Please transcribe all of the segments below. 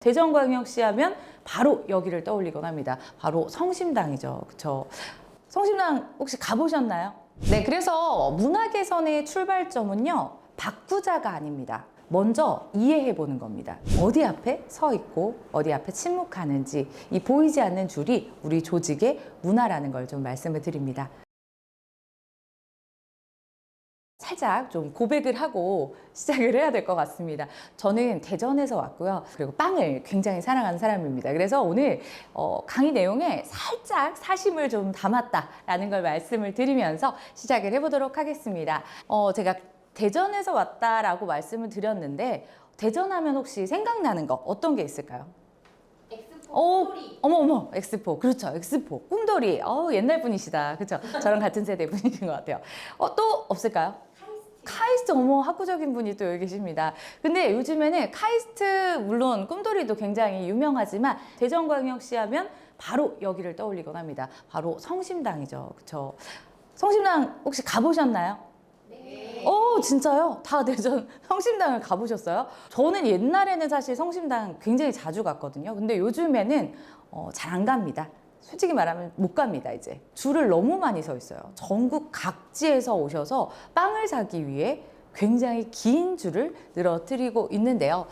대전광역시 하면 바로 여기를 떠올리곤 합니다. 바로 성심당이죠. 그쵸? 성심당 혹시 가보셨나요? 네, 그래서 문화 개선의 출발점은요, 바꾸자가 아닙니다. 먼저 이해해 보는 겁니다. 어디 앞에 서 있고 어디 앞에 침묵하는지 이 보이지 않는 줄이 우리 조직의 문화라는 걸 좀 말씀을 드립니다. 살짝 좀 고백을 하고 시작을 해야 될 것 같습니다. 저는 대전에서 왔고요. 그리고 빵을 굉장히 사랑하는 사람입니다. 그래서 오늘 어, 강의 내용에 살짝 사심을 좀 담았다라는 걸 말씀을 드리면서 시작을 해보도록 하겠습니다. 어, 제가 대전에서 왔다라고 말씀을 드렸는데 대전하면 혹시 생각나는 거 어떤 게 있을까요? 엑스포 어, 어머 어머 엑스포 그렇죠 엑스포 꿈돌이 어 옛날 분이시다 그렇죠 저랑 같은 세대 분이신 것 같아요 어 또 없을까요? 카이스트 어머 학구적인 분이 또 여기 계십니다. 근데 요즘에는 카이스트 물론 꿈돌이도 굉장히 유명하지만 대전광역시 하면 바로 여기를 떠올리곤 합니다. 바로 성심당이죠. 그렇죠? 성심당 혹시 가보셨나요? 네. 어 진짜요? 다 대전 성심당을 가보셨어요? 저는 옛날에는 사실 성심당 굉장히 자주 갔거든요. 근데 요즘에는 어, 잘 안 갑니다. 솔직히 말하면 못 갑니다, 이제. 줄을 너무 많이 서 있어요. 전국 각지에서 오셔서 빵을 사기 위해 굉장히 긴 줄을 늘어뜨리고 있는데요.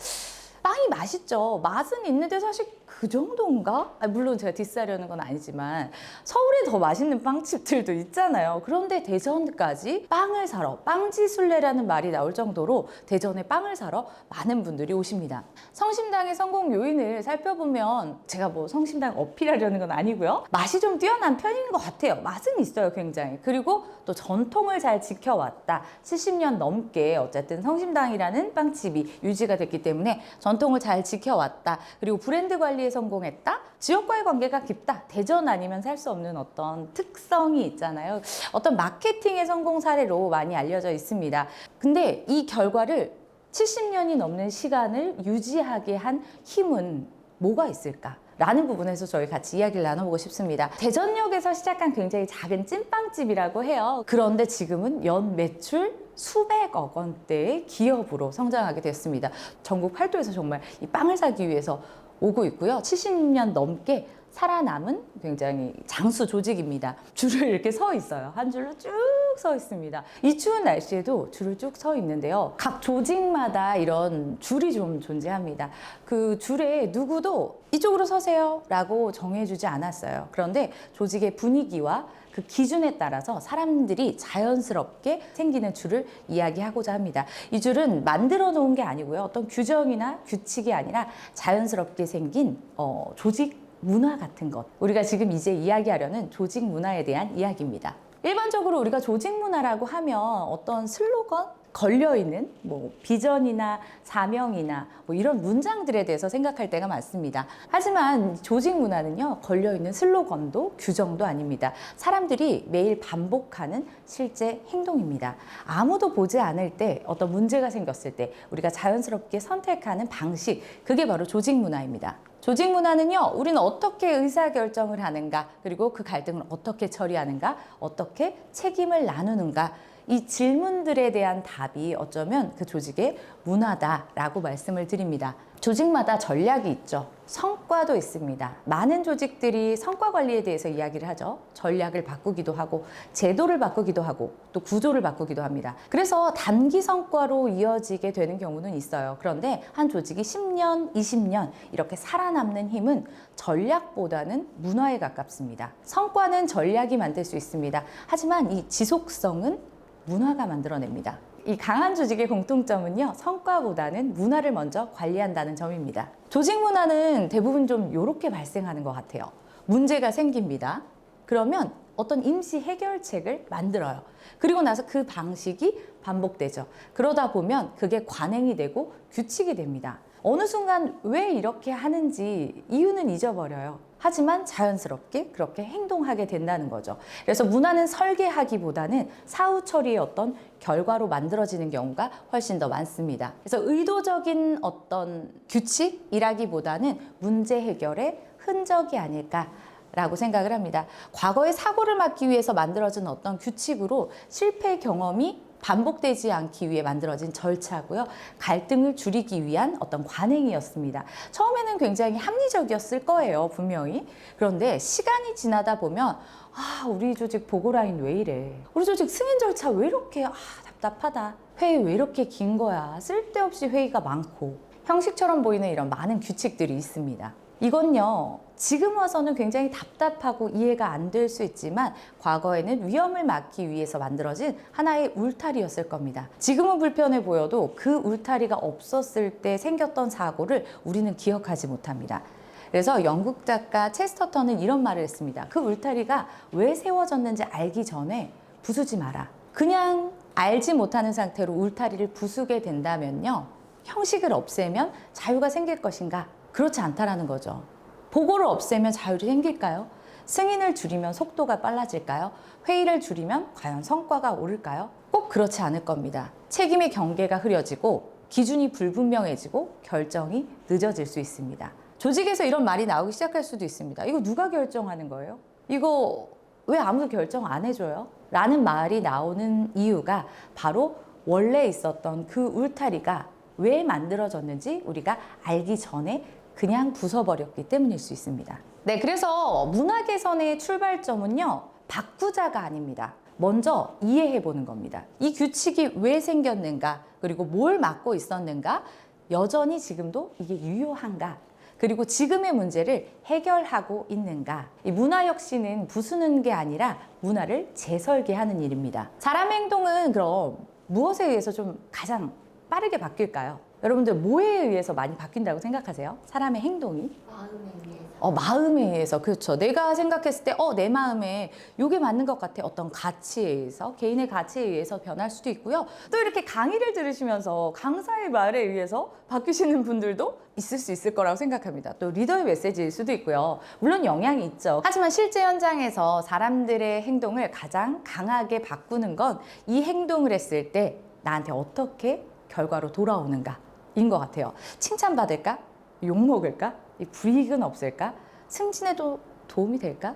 빵이 맛있죠. 맛은 있는데 사실 그 정도인가? 아, 물론 제가 디스하려는 건 아니지만 서울에 더 맛있는 빵집들도 있잖아요. 그런데 대전까지 빵을 사러 빵지순례라는 말이 나올 정도로 대전에 빵을 사러 많은 분들이 오십니다. 성심당의 성공 요인을 살펴보면 제가 뭐 성심당 어필하려는 건 아니고요. 맛이 좀 뛰어난 편인 것 같아요. 맛은 있어요, 굉장히. 그리고 또 전통을 잘 지켜왔다. 70년 넘게 어쨌든 성심당이라는 빵집이 유지가 됐기 때문에 전통을 잘 지켜왔다. 그리고 브랜드 관리에 성공했다. 지역과의 관계가 깊다. 대전 아니면 살 수 없는 어떤 특성이 있잖아요. 어떤 마케팅의 성공 사례로 많이 알려져 있습니다. 근데 이 결과를 70년이 넘는 시간을 유지하게 한 힘은 뭐가 있을까? 라는 부분에서 저희 같이 이야기를 나눠보고 싶습니다. 대전역에서 시작한 굉장히 작은 찐빵집이라고 해요. 그런데 지금은 연 매출 수백억 원대의 기업으로 성장하게 됐습니다. 전국 팔도에서 정말 이 빵을 사기 위해서 오고 있고요. 70년 넘게 살아남은 굉장히 장수 조직입니다. 줄을 이렇게 서 있어요. 한 줄로 쭉 서 있습니다. 이 추운 날씨에도 줄을 쭉 서 있는데요. 각 조직마다 이런 줄이 좀 존재합니다. 그 줄에 누구도 이쪽으로 서세요 라고 정해주지 않았어요. 그런데 조직의 분위기와 그 기준에 따라서 사람들이 자연스럽게 생기는 줄을 이야기하고자 합니다. 이 줄은 만들어 놓은 게 아니고요. 어떤 규정이나 규칙이 아니라 자연스럽게 생긴 어, 조직 문화 같은 것. 우리가 지금 이제 이야기하려는 조직 문화에 대한 이야기입니다. 일반적으로 우리가 조직 문화라고 하면 어떤 슬로건 걸려 있는 뭐 비전이나 사명이나 뭐 이런 문장들에 대해서 생각할 때가 많습니다. 하지만 조직 문화는요 걸려 있는 슬로건도 규정도 아닙니다. 사람들이 매일 반복하는 실제 행동입니다. 아무도 보지 않을 때 어떤 문제가 생겼을 때 우리가 자연스럽게 선택하는 방식 그게 바로 조직 문화입니다. 조직 문화는요, 우리는 어떻게 의사결정을 하는가, 그리고 그 갈등을 어떻게 처리하는가, 어떻게 책임을 나누는가, 이 질문들에 대한 답이 어쩌면 그 조직의 문화다라고 말씀을 드립니다. 조직마다 전략이 있죠. 성과도 있습니다. 많은 조직들이 성과 관리에 대해서 이야기를 하죠. 전략을 바꾸기도 하고, 제도를 바꾸기도 하고, 또 구조를 바꾸기도 합니다. 그래서 단기 성과로 이어지게 되는 경우는 있어요. 그런데 한 조직이 10년, 20년 이렇게 살아남는 힘은 전략보다는 문화에 가깝습니다. 성과는 전략이 만들 수 있습니다. 하지만 이 지속성은 문화가 만들어냅니다. 이 강한 조직의 공통점은요, 성과보다는 문화를 먼저 관리한다는 점입니다. 조직 문화는 대부분 좀 이렇게 발생하는 것 같아요. 문제가 생깁니다. 그러면 어떤 임시 해결책을 만들어요. 그리고 나서 그 방식이 반복되죠. 그러다 보면 그게 관행이 되고 규칙이 됩니다. 어느 순간 왜 이렇게 하는지 이유는 잊어버려요. 하지만 자연스럽게 그렇게 행동하게 된다는 거죠. 그래서 문화는 설계하기보다는 사후 처리의 어떤 결과로 만들어지는 경우가 훨씬 더 많습니다. 그래서 의도적인 어떤 규칙이라기보다는 문제 해결의 흔적이 아닐까. 라고 생각을 합니다. 과거의 사고를 막기 위해서 만들어진 어떤 규칙으로 실패 경험이 반복되지 않기 위해 만들어진 절차고요. 갈등을 줄이기 위한 어떤 관행이었습니다. 처음에는 굉장히 합리적이었을 거예요, 분명히. 그런데 시간이 지나다 보면 아, 우리 조직 보고라인 왜 이래? 우리 조직 승인 절차 왜 이렇게 아, 답답하다. 회의 왜 이렇게 긴 거야? 쓸데없이 회의가 많고 형식처럼 보이는 이런 많은 규칙들이 있습니다. 이건요, 지금 와서는 굉장히 답답하고 이해가 안 될 수 있지만 과거에는 위험을 막기 위해서 만들어진 하나의 울타리였을 겁니다. 지금은 불편해 보여도 그 울타리가 없었을 때 생겼던 사고를 우리는 기억하지 못합니다. 그래서 영국 작가 체스터턴은 이런 말을 했습니다. 그 울타리가 왜 세워졌는지 알기 전에 부수지 마라. 그냥 알지 못하는 상태로 울타리를 부수게 된다면요. 형식을 없애면 자유가 생길 것인가? 그렇지 않다라는 거죠. 보고를 없애면 자율이 생길까요? 승인을 줄이면 속도가 빨라질까요? 회의를 줄이면 과연 성과가 오를까요? 꼭 그렇지 않을 겁니다. 책임의 경계가 흐려지고 기준이 불분명해지고 결정이 늦어질 수 있습니다. 조직에서 이런 말이 나오기 시작할 수도 있습니다. 이거 누가 결정하는 거예요? 이거 왜 아무도 결정 안 해줘요? 라는 말이 나오는 이유가 바로 원래 있었던 그 울타리가 왜 만들어졌는지 우리가 알기 전에 그냥 부숴버렸기 때문일 수 있습니다. 네, 그래서 문화 개선의 출발점은요, 바꾸자가 아닙니다. 먼저 이해해 보는 겁니다. 이 규칙이 왜 생겼는가, 그리고 뭘 막고 있었는가, 여전히 지금도 이게 유효한가, 그리고 지금의 문제를 해결하고 있는가. 이 문화 혁신은 부수는 게 아니라 문화를 재설계하는 일입니다. 사람 행동은 그럼 무엇에 의해서 좀 가장 빠르게 바뀔까요? 여러분들 뭐에 의해서 많이 바뀐다고 생각하세요? 사람의 행동이? 마음에 의해서. 어, 마음에 의해서 그렇죠. 내가 생각했을 때, 어, 내 마음에 이게 맞는 것 같아. 어떤 가치에 의해서, 개인의 가치에 의해서 변할 수도 있고요. 또 이렇게 강의를 들으시면서 강사의 말에 의해서 바뀌시는 분들도 있을 수 있을 거라고 생각합니다. 또 리더의 메시지일 수도 있고요. 물론 영향이 있죠. 하지만 실제 현장에서 사람들의 행동을 가장 강하게 바꾸는 건 이 행동을 했을 때 나한테 어떻게 결과로 돌아오는가. 인 것 같아요. 칭찬받을까? 욕먹을까? 이 불이익은 없을까? 승진에도 도움이 될까?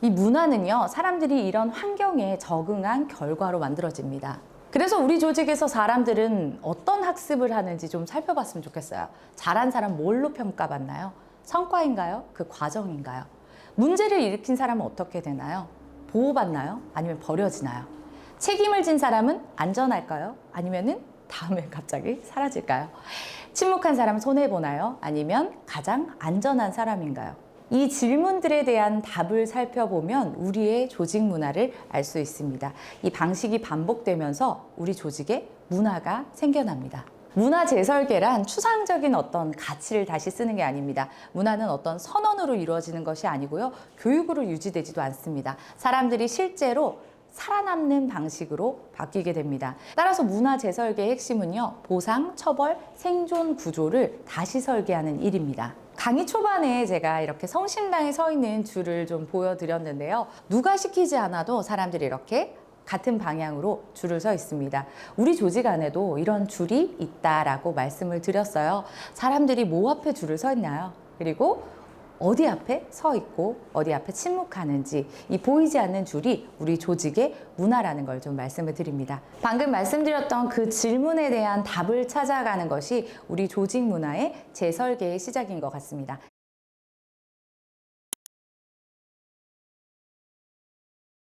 이 문화는요, 사람들이 이런 환경에 적응한 결과로 만들어집니다. 그래서 우리 조직에서 사람들은 어떤 학습을 하는지 좀 살펴봤으면 좋겠어요. 잘한 사람 뭘로 평가받나요? 성과인가요? 그 과정인가요? 문제를 일으킨 사람은 어떻게 되나요? 보호받나요? 아니면 버려지나요? 책임을 진 사람은 안전할까요? 아니면은 다음에 갑자기 사라질까요? 침묵한 사람 손해보나요? 아니면 가장 안전한 사람인가요? 이 질문들에 대한 답을 살펴보면 우리의 조직 문화를 알 수 있습니다. 이 방식이 반복되면서 우리 조직에 문화가 생겨납니다. 문화 재설계란 추상적인 어떤 가치를 다시 쓰는 게 아닙니다. 문화는 어떤 선언으로 이루어지는 것이 아니고요. 교육으로 유지되지도 않습니다. 사람들이 실제로 살아남는 방식으로 바뀌게 됩니다. 따라서 문화 재설계의 핵심은요, 보상, 처벌, 생존 구조를 다시 설계하는 일입니다. 강의 초반에 제가 이렇게 성심당에 서 있는 줄을 좀 보여드렸는데요. 누가 시키지 않아도 사람들이 이렇게 같은 방향으로 줄을 서 있습니다. 우리 조직 안에도 이런 줄이 있다라고 말씀을 드렸어요. 사람들이 뭐 앞에 줄을 서 있나요? 그리고 어디 앞에 서 있고 어디 앞에 침묵하는지 이 보이지 않는 줄이 우리 조직의 문화라는 걸 좀 말씀을 드립니다. 방금 말씀드렸던 그 질문에 대한 답을 찾아가는 것이 우리 조직 문화의 재설계의 시작인 것 같습니다.